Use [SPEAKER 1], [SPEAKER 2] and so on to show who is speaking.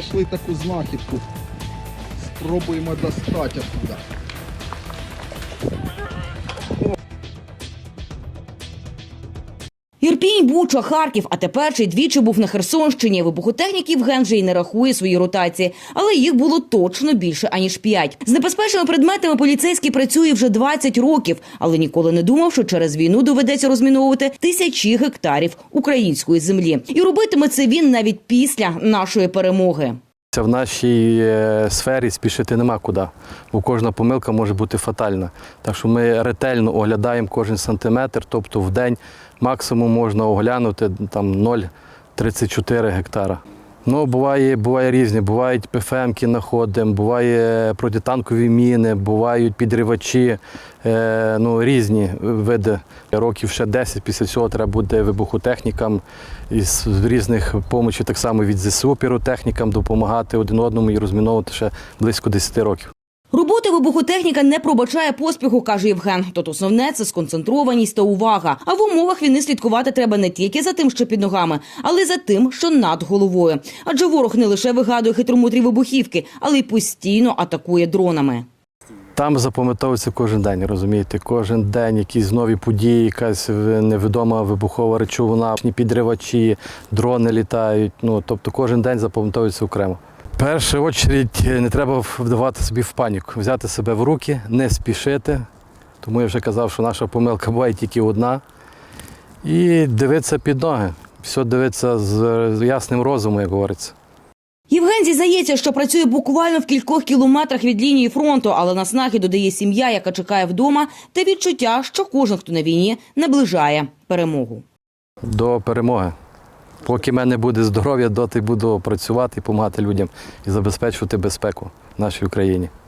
[SPEAKER 1] знайшли таку знахідку. Спробуємо достати оттуда.
[SPEAKER 2] Ірпінь, Буча, Харків, а тепер ще й двічі був на Херсонщині. Вибухотехніків Євген вже й не рахує свої ротації, але їх було точно більше аніж п'ять. З небезпечними предметами поліцейський працює вже 20 років, але ніколи не думав, що через війну доведеться розміновувати тисячі гектарів української землі. І робитиме це він навіть після нашої перемоги.
[SPEAKER 3] В нашій е, сфері спішити нема куди, бо кожна помилка може бути фатальна. Так що ми ретельно оглядаємо кожен сантиметр, тобто в день максимум можна оглянути там 0,34 гектара. Ну, буває, буває різні. Бувають ПФМки знаходимо, буває протитанкові міни, бувають підривачі, е, ну, різні види. Років ще 10 після цього треба буде вибухотехнікам із різних помочі, так само від ЗСУ піротехнікам допомагати один одному і розміновувати ще близько 10 років.
[SPEAKER 2] Робота вибухотехніка не пробачає поспіху, каже Євген. Тут основне це сконцентрованість та увага. А в умовах війни слідкувати треба не тільки за тим, що під ногами, але й за тим, що над головою. Адже ворог не лише вигадує хитромудрі вибухівки, але й постійно атакує дронами.
[SPEAKER 3] Там запам'ятовується кожен день, розумієте, кожен день якісь нові події, якась невідома вибухова речовина, підривачі, дрони літають. Ну, тобто кожен день запам'ятовується окремо. Першу чергу не треба вдавати собі в паніку, взяти себе в руки, не спішити. Тому я вже казав, що наша помилка буває тільки одна. І дивитися під ноги. Все дивитися з ясним розумом, як говориться.
[SPEAKER 2] Євген зізнається, що працює буквально в кількох кілометрах від лінії фронту, але на снахи додає сім'я, яка чекає вдома, та відчуття, що кожен, хто на війні, наближає перемогу.
[SPEAKER 3] до перемоги. Поки в мене буде здоров'я, доти буду працювати допомагати людям і забезпечувати безпеку в нашій Україні.